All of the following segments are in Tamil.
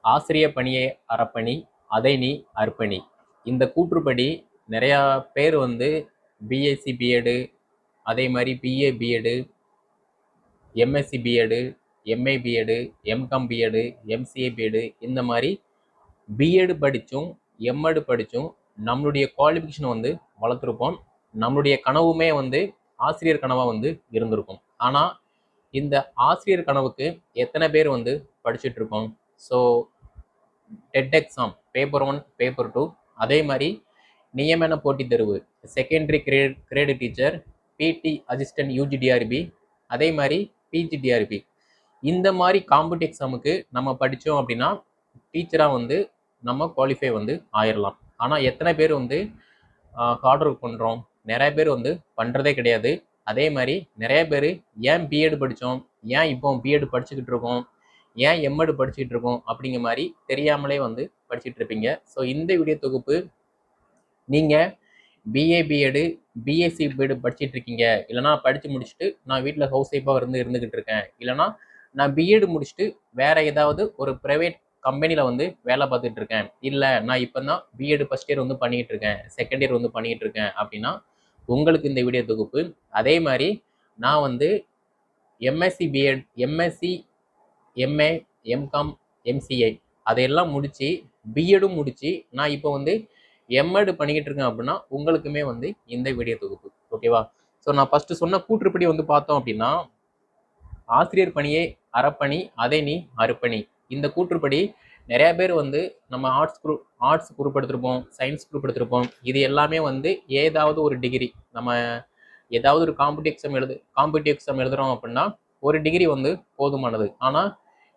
ஆசிரிய பணியை அறப்பணி அதை நீ அர்ப்பணி. இந்த கூற்றுப்படி நிறையா பேர் வந்து பிஎஸ்சி பிஎடு அதே மாதிரி BA BEd MSc BEd MA BEd MCom BEd MCA BEd இந்த மாதிரி பிஎடு படித்தும் எம்எடு படித்தும் நம்மளுடைய குவாலிஃபிகேஷனை வந்து வளர்த்துருப்போம். நம்மளுடைய கனவுமே வந்து ஆசிரியர் கனவாக வந்து இருந்திருக்கும். ஆனால் இந்த ஆசிரியர் கனவுக்கு எத்தனை பேர் வந்து படிச்சுட்டு இருக்கோம்? So TET exam paper one paper two அதே மாதிரி நியமன போட்டித் தேர்வு secondary grade grade teacher PT assistant UGTRB அதே மாதிரி பிஜிடிஆர்பி இந்த மாதிரி காம்படிட்டிவ் எக்ஸாமுக்கு நம்ம படித்தோம் அப்படின்னா டீச்சராக வந்து நம்ம குவாலிஃபை வந்து ஆயிடலாம் ஆனால் எத்தனை பேர் வந்து ஹார்ட் ஒர்க் பண்ணுறோம் நிறைய பேர் வந்து பண்ணுறதே கிடையாது. அதே மாதிரி நிறைய பேர் ஏன் பிஎட் படித்தோம் ஏன் இப்போ பிஎட் படிச்சுக்கிட்டு இருக்கோம்? ஏன் எம்எடு படிச்சுட்டு இருக்கோம் அப்படிங்கிற மாதிரி தெரியாமலே வந்து படிச்சுட்டு இருப்பீங்க ஸோ இந்த வீடியோ தொகுப்பு நீங்கள் பிஏ பிஎடு பிஎஸ்சி பிஎடு படிச்சுட்டு இருக்கீங்க இல்லைனா படித்து முடிச்சுட்டு நான் வீட்டில் ஹவுஸ் ஒய்ஃபாக இருந்து இருந்துக்கிட்டு இருக்கேன் இல்லைனா நான் பிஎட் முடிச்சுட்டு வேற ஏதாவது ஒரு ப்ரைவேட் கம்பெனியில் வந்து வேலை பார்த்துட்டு இருக்கேன் இல்லை நான் இப்போ தான் பிஎட் ஃபஸ்ட் இயர் வந்து பண்ணிகிட்டு இருக்கேன் செகண்ட் இயர் வந்து பண்ணிகிட்டு இருக்கேன் அப்படின்னா உங்களுக்கு இந்த வீடியோ தொகுப்பு. அதே மாதிரி நான் வந்து MSc BEd MSc MA MCom MCA அதையெல்லாம் முடித்து பிஎடும் முடித்து நான் இப்போ வந்து எம்எட் பண்ணிக்கிட்டு இருக்கேன் அப்படின்னா உங்களுக்குமே வந்து இந்த வீடியோ தொகுப்பு. ஓகேவா ஸோ நான் ஃபஸ்ட்டு சொன்ன கூற்றுப்படி வந்து பார்த்தோம் அப்படின்னா ஆசிரியர் பணியே அறப்பணி அதே நீ அறுப்பணி. இந்த கூற்றுப்படி நிறையா பேர் வந்து நம்ம ஆர்ட்ஸ் குரூப் ஆர்ட்ஸ் குரூப் எடுத்திருப்போம் சயின்ஸ் குரூப் எடுத்திருப்போம் இது எல்லாமே வந்து ஏதாவது ஒரு டிகிரி நம்ம ஏதாவது ஒரு காம்படிவ் எக்ஸாம் எழுது காம்படிவ் எக்ஸாம் எழுதுகிறோம் அப்படின்னா ஒரு டிகிரி வந்து போதுமானது. ஆனால்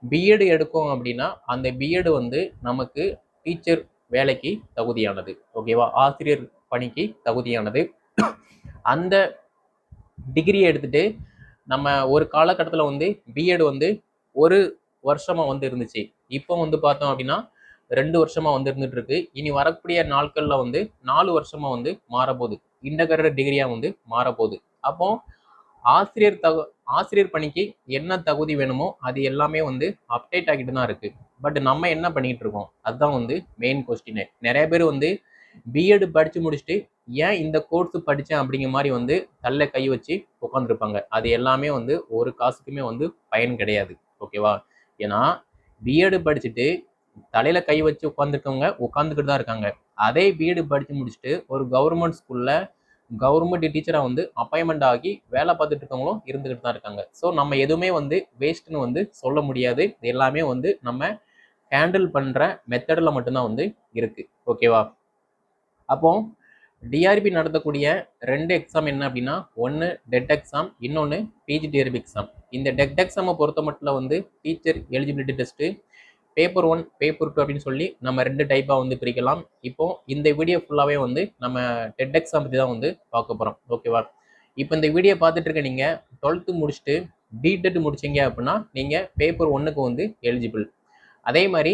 பிஎட் எடுக்கோம் அப்படின்னா அந்த பிஎட் வந்து நமக்கு டீச்சர் வேலைக்கு தகுதியானது. ஓகேவா ஆசிரியர் பணிக்கு தகுதியானது. அந்த டிகிரியை எடுத்துட்டு நம்ம ஒரு காலகட்டத்தில் வந்து பிஎட் வந்து ஒரு வருஷமாக வந்து இருந்துச்சு. இப்போ வந்து பார்த்தோம் அப்படின்னா ரெண்டு வருஷமாக வந்து இருந்துட்டு இருக்கு. இனி வரக்கூடிய நாட்களில் வந்து நாலு வருஷமாக வந்து மாறப்போகுது. இன்டகிரேட் டிகிரியாக வந்து மாறப்போகுது. அப்போ ஆசிரியர் தகு ஆசிரியர் பணிக்கு என்ன தகுதி வேணுமோ அது எல்லாமே வந்து அப்டேட் ஆகிட்டு தான் இருக்கு. பட் நம்ம என்ன பண்ணிட்டு இருக்கோம்? அதுதான் வந்து மெயின் கொஸ்டினே நிறைய பேர் வந்து பிஎட் படித்து முடிச்சுட்டு ஏன் இந்த கோர்ஸ் படித்தேன் அப்படிங்கிற மாதிரி வந்து தள்ள கை வச்சு உட்காந்துருப்பாங்க அது எல்லாமே வந்து ஒரு காசுக்குமே வந்து பயன் கிடையாது. ஓகேவா ஏன்னா பிஎட் படிச்சுட்டு தலையில கை வச்சு உட்காந்துருக்கவங்க உட்காந்துக்கிட்டு தான் இருக்காங்க. அதே பிஎட் படித்து முடிச்சுட்டு ஒரு கவர்மெண்ட் ஸ்கூல்ல கவர்மெண்ட் டீச்சராக வந்து அப்பாயின்மெண்ட் ஆகி வேலை பார்த்துட்டு இருக்கவங்களும் இருந்துக்கிட்டு தான் இருக்காங்க. ஸோ நம்ம எதுவுமே வந்து வேஸ்ட்னு வந்து சொல்ல முடியாது. இது எல்லாமே வந்து நம்ம ஹேண்டில் பண்ணுற மெத்தடில் மட்டும்தான் வந்து இருக்குது ஓகேவா அப்போ டிஆர்பி நடத்தக்கூடிய ரெண்டு எக்ஸாம் என்ன அப்படின்னா ஒன்று டெட் எக்ஸாம் இன்னொன்று பிஜிடிஆர்பி எக்ஸாம் இந்த டெட் எக்ஸாமை பொறுத்த மட்டும் வந்து teacher eligibility test paper one paper two அப்படின்னு சொல்லி நம்ம ரெண்டு டைப்பாக வந்து பிரிக்கலாம். இப்போ இந்த வீடியோ ஃபுல்லாகவே வந்து நம்ம டெட் எக்ஸாம் பற்றி தான் வந்து பார்க்க போகிறோம் ஓகேவா இப்போ இந்த வீடியோ பார்த்துட்டு இருக்க நீங்கள் டுவெல்த்து முடிச்சுட்டு டிடெட் முடிச்சிங்க அப்படின்னா நீங்கள் பேப்பர் ஒன்றுக்கு வந்து எலிஜிபிள் அதே மாதிரி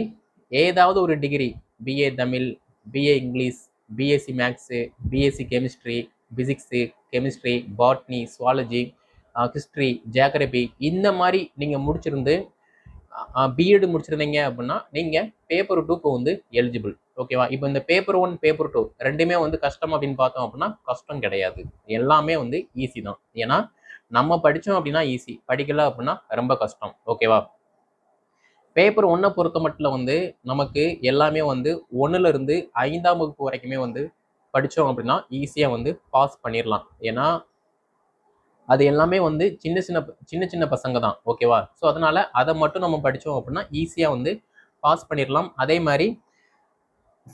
ஏதாவது ஒரு degree BA Tamil BA English BSc maths BSc chemistry physics chemistry botany zoology history geography இந்த மாதிரி நீங்கள் முடிச்சிருந்து பிஎட் முடிச்சிருந்தீங்க அப்படின்னா நீங்கள் பேப்பர் டூக்கு வந்து எலிஜிபிள் ஓகேவா இப்போ இந்த பேப்பர் ஒன் பேப்பர் டூ ரெண்டுமே வந்து கஷ்டம் அப்படின்னு பார்த்தோம் அப்படின்னா கஷ்டம் கிடையாது. எல்லாமே வந்து ஈஸி தான். ஏன்னா நம்ம படித்தோம் அப்படின்னா ஈஸி படிக்கல அப்படின்னா ரொம்ப கஷ்டம். ஓகேவா பேப்பர் ஒன்றை பொறுத்த மட்டும் வந்து நமக்கு எல்லாமே வந்து ஒன்றுலேருந்து ஐந்தாம் வகுப்பு வரைக்குமே வந்து படித்தோம் அப்படின்னா ஈஸியாக வந்து பாஸ் பண்ணிடலாம் ஏன்னா அது எல்லாமே வந்து சின்ன சின்ன சின்ன சின்ன பசங்க தான் ஓகேவா ஸோ அதனால் அதை மட்டும் நம்ம படித்தோம் அப்படின்னா ஈஸியாக வந்து பாஸ் பண்ணிடலாம். அதே மாதிரி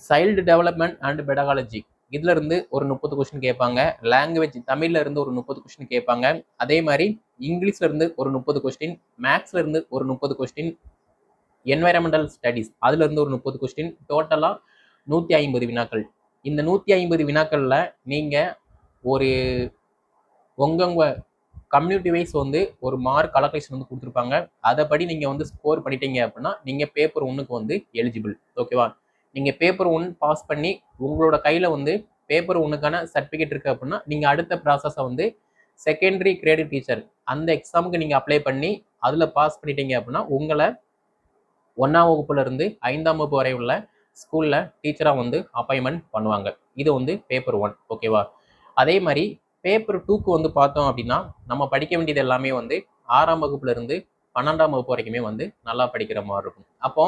சைல்டு டெவலப்மெண்ட் அண்ட் பெடகாலஜி இதுலேருந்து ஒரு முப்பது கொஸ்டின் கேட்பாங்க. லாங்குவேஜ் தமிழ்ல இருந்து ஒரு முப்பது கொஸ்டின் கேட்பாங்க. அதே மாதிரி இங்கிலீஷ்ல இருந்து ஒரு முப்பது கொஸ்டின் மேக்ஸ்லேருந்து ஒரு முப்பது கொஸ்டின் என்வைரமெண்டல் ஸ்டடீஸ் அதுலேருந்து ஒரு முப்பது கொஸ்டின் டோட்டலாக நூற்றி ஐம்பது வினாக்கள். இந்த நூற்றி ஐம்பது வினாக்களில் நீங்கள் ஒரு உங்கவுங்க கம்யூனிட்டி வைஸ் வந்து ஒரு மார்க் கலெக்டேஷன் வந்து கொடுத்துருப்பாங்க. அதைப்படி நீங்கள் வந்து ஸ்கோர் பண்ணிட்டீங்க அப்படின்னா நீங்கள் பேப்பர் ஒன்றுக்கு வந்து எலிஜிபிள் ஓகேவா நீங்கள் பேப்பர் ஒன் பாஸ் பண்ணி உங்களோட கையில் வந்து பேப்பர் ஒன்றுக்கான சர்டிஃபிகேட் இருக்குது அப்படின்னா நீங்கள் அடுத்த ப்ராசஸை வந்து செகண்டரி கிரேடிட் டீச்சர் அந்த எக்ஸாமுக்கு நீங்கள் அப்ளை பண்ணி அதில் பாஸ் பண்ணிட்டீங்க அப்படின்னா உங்களை ஒன்றாம் வகுப்புலேருந்து ஐந்தாம் வகுப்பு வரை உள்ள ஸ்கூலில் டீச்சராக வந்து அப்பாயின்மெண்ட் பண்ணுவாங்க. இது வந்து பேப்பர் ஒன் ஓகேவா அதே மாதிரி பேப்பர் டூக்கு வந்து பார்த்தோம் அப்படின்னா நம்ம படிக்க வேண்டியது எல்லாமே வந்து ஆறாம் வகுப்புலேருந்து பன்னெண்டாம் வகுப்பு வரைக்குமே வந்து நல்லா படிக்கிற மாதிரி இருக்கும். அப்போ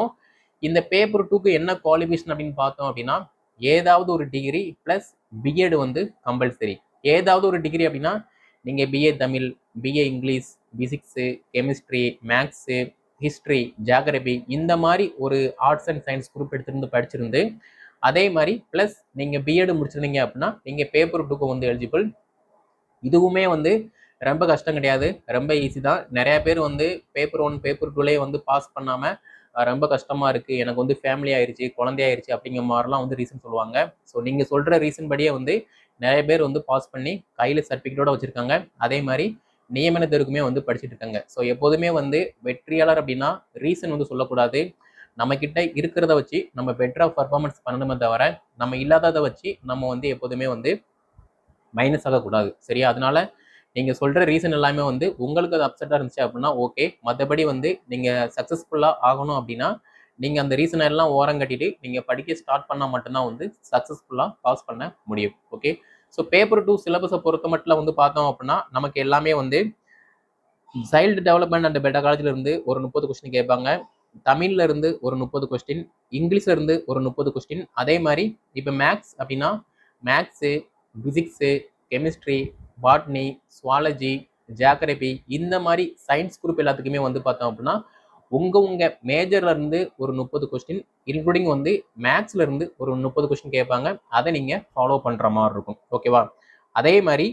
இந்த பேப்பர் டூக்கு என்ன குவாலிஃபிகேஷன் அப்படின்னு பார்த்தோம் அப்படின்னா ஏதாவது ஒரு டிகிரி ப்ளஸ் பிஎட் வந்து கம்பல்சரி ஏதாவது ஒரு டிகிரி அப்படின்னா நீங்கள் BA Tamil BA English physics chemistry maths history geography இந்த மாதிரி ஒரு ஆர்ட்ஸ் அண்ட் சயின்ஸ் குரூப் எடுத்துருந்து படிச்சிருந்து அதே மாதிரி ப்ளஸ் நீங்கள் பிஎட் முடிச்சிருந்தீங்க அப்படின்னா நீங்கள் பேப்பர் டூக்கு வந்து எலிஜிபிள் இதுவுமே வந்து ரொம்ப கஷ்டம் கிடையாது. ரொம்ப ஈஸி தான். நிறைய பேர் வந்து பேப்பர் ஒன் பேப்பர் டூலேயே வந்து பாஸ் பண்ணாமல் ரொம்ப கஷ்டமாக இருக்குது எனக்கு வந்து ஃபேமிலி ஆயிடுச்சு குழந்தையாயிருச்சு அப்படிங்கிற மாதிரிலாம் வந்து ரீசன் சொல்லுவாங்க. ஸோ நீங்கள் சொல்கிற ரீசன் படியே வந்து நிறைய பேர் வந்து பாஸ் பண்ணி கையில் சர்டிஃபிகேட்டோட வச்சுருக்காங்க. அதே மாதிரி நியமனத்திற்குமே வந்து படிச்சுட்டு இருக்காங்க. ஸோ எப்போதுமே வந்து வெற்றியாளர் அப்படின்னா ரீசன் வந்து சொல்லக்கூடாது. நம்ம கிட்ட இருக்கிறத வச்சு நம்ம பெட்டராக பர்ஃபார்மன்ஸ் பண்ணணுமே தவிர நம்ம இல்லாததை வச்சு நம்ம வந்து எப்போதுமே வந்து மைனஸ் ஆகக்கூடாது. சரியா? அதனால நீங்கள் சொல்கிற ரீசன் எல்லாமே வந்து உங்களுக்கு அது அப்செட்டாக இருந்துச்சு அப்படின்னா ஓகே மற்றபடி வந்து நீங்கள் சக்ஸஸ்ஃபுல்லாக ஆகணும் அப்படின்னா நீங்கள் அந்த ரீசனை எல்லாம் ஓரம் கட்டிட்டு நீங்கள் படிக்க ஸ்டார்ட் பண்ணால் மட்டும்தான் வந்து சக்ஸஸ்ஃபுல்லாக பாஸ் பண்ண முடியும். ஓகே ஸோ பேப்பர் டூ சிலபஸை பொறுத்த மட்டும் வந்து பார்த்தோம் அப்படின்னா நமக்கு எல்லாமே வந்து சைல்டு டெவலப்மெண்ட் அண்ட் பெட்டா காலேஜில் இருந்து ஒரு முப்பது கொஸ்டின் கேட்பாங்க. தமிழ்ல இருந்து ஒரு முப்பது கொஸ்டின் இங்கிலீஷ்ல இருந்து ஒரு முப்பது கொஸ்டின் அதே மாதிரி இப்போ மேக்ஸ் அப்படின்னா maths physics chemistry botany zoology geography இந்த மாதிரி சயின்ஸ் குரூப் எல்லாத்துக்குமே வந்து பார்த்தோம் அப்படின்னா உங்கள் உங்கள் மேஜர்ல இருந்து ஒரு முப்பது கொஸ்டின் இன்க்ளூடிங் வந்து மேக்ஸ்லேருந்து ஒரு முப்பது கொஸ்டின் கேட்பாங்க. அதை நீங்கள் ஃபாலோ பண்ணுற மாதிரி இருக்கும். ஓகேவா அதே மாதிரி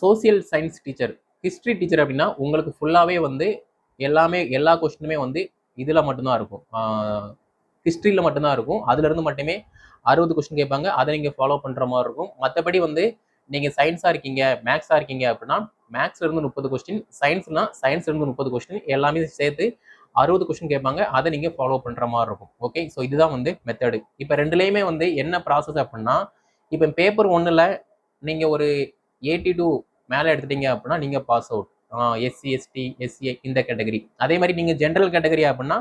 social science teacher history teacher அப்படின்னா உங்களுக்கு ஃபுல்லாகவே வந்து எல்லாமே எல்லா கொஸ்டினுமே வந்து இதில் மட்டும்தான் இருக்கும். ஹிஸ்ட்ரியில் மட்டும்தான் இருக்கும். அதுலேருந்து மட்டுமே அறுபது கொஸ்டின் கேட்பாங்க. அதை நீங்கள் ஃபாலோ பண்ணுற மாதிரி இருக்கும். மற்றபடி வந்து நீங்கள் சயின்ஸாக இருக்கீங்க மேக்ஸாக இருக்கீங்க அப்படின்னா மேக்ஸ்லேருந்து முப்பது கொஸ்டின் சயின்ஸ்னா சயின்ஸ்லேருந்து முப்பது கொஸ்டின் எல்லாமே சேர்த்து அறுபது கொஸ்டின் கேட்பாங்க. அதை நீங்கள் ஃபாலோ பண்ணுற மாதிரி இருக்கும். ஓகே ஸோ இதுதான் வந்து மெத்தடு இப்போ ரெண்டுலேயுமே வந்து என்ன ப்ராசஸ் அப்படின்னா இப்போ பேப்பர் ஒன்றில் நீங்கள் ஒரு எயிட்டி டூ மேலே எடுத்துட்டீங்க அப்படின்னா நீங்கள் pass out SC ST SCA இந்த கேட்டகரி அதே மாதிரி நீங்கள் ஜென்ரல் கேட்டகரி அப்படின்னா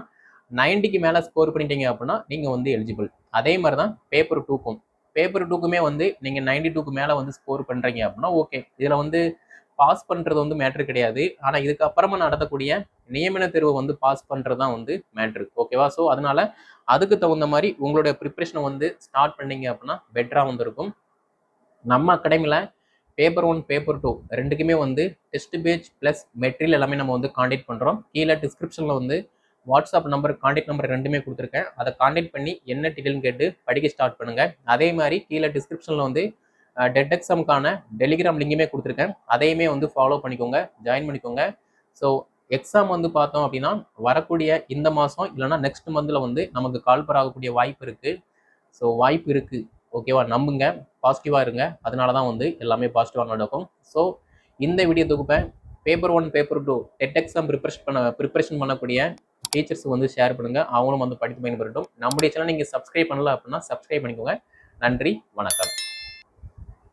நைன்ட்டிக்கு மேலே ஸ்கோர் பண்ணிட்டீங்க அப்படின்னா நீங்கள் வந்து எலிஜிபிள் அதே மாதிரி தான் பேப்பர் டூக்கும் பேப்பர் டூக்குமே வந்து நீங்கள் நைன்டி டூக்கு மேலே வந்து ஸ்கோர் பண்ணுறீங்க அப்படின்னா ஓகே இதில் வந்து பாஸ் பண்ணுறது வந்து மேட்ரு கிடையாது. ஆனால் இதுக்கப்புறமா நடத்தக்கூடிய நியமன தேர்வை வந்து பாஸ் பண்ணுறது தான் வந்து மேட்ரு ஓகேவா ஸோ அதனால் அதுக்கு தகுந்த மாதிரி உங்களுடைய ப்ரிப்ரேஷனை வந்து ஸ்டார்ட் பண்ணீங்க அப்படின்னா பெட்டராக வந்திருக்கும். நம்ம அகாடமியில் பேப்பர் ஒன் பேப்பர் டூ ரெண்டுக்குமே வந்து டெஸ்ட் பேஜ் ப்ளஸ் மெட்டீரியல் எல்லாமே நம்ம வந்து காண்டாக்ட் பண்ணுறோம் கீழே டிஸ்கிரிப்ஷனில் வந்து வாட்ஸ்அப் நம்பர் காண்டாக்ட் நம்பர் ரெண்டுமே கொடுத்துருக்கேன். அதை காண்டாக்ட் பண்ணி என்ன டீட்டெயில்னு கேட்டு படிக்க ஸ்டார்ட் பண்ணுங்கள் அதே மாதிரி கீழே டிஸ்கிரிப்ஷனில் வந்து டெட் எக்ஸாமுக்கான டெலிகிராம் லிங்குமே கொடுத்துருக்கேன். அதையுமே வந்து ஃபாலோ பண்ணிக்கோங்க ஜாயின் பண்ணிக்கோங்க. ஸோ எக்ஸாம் வந்து பார்த்தோம் அப்படின்னா வரக்கூடிய இந்த மாதம் இல்லைனா நெக்ஸ்ட் மந்தில் வந்து நமக்கு கால்பர் ஆகக்கூடிய வாய்ப்பு இருக்குது ஸோ வாய்ப்பு இருக்குது ஓகேவா நம்புங்க. பாசிட்டிவாக இருங்க. அதனால தான் வந்து எல்லாமே பாசிட்டிவாக நடக்கும். ஸோ இந்த வீடியோ தொகுப்பை paper one paper two TET exam preparation பண்ண ப்ரிப்பரேஷன் பண்ணக்கூடிய டீச்சர்ஸுக்கு வந்து ஷேர் பண்ணுங்கள் அவங்களும் வந்து படித்து பயன்படுத்தும் நம்முடைய சேனல் நீங்கள் சப்ஸ்கிரைப் பண்ணல அப்படின்னா சப்ஸ்கிரைப் பண்ணிக்கோங்க. நன்றி வணக்கம்.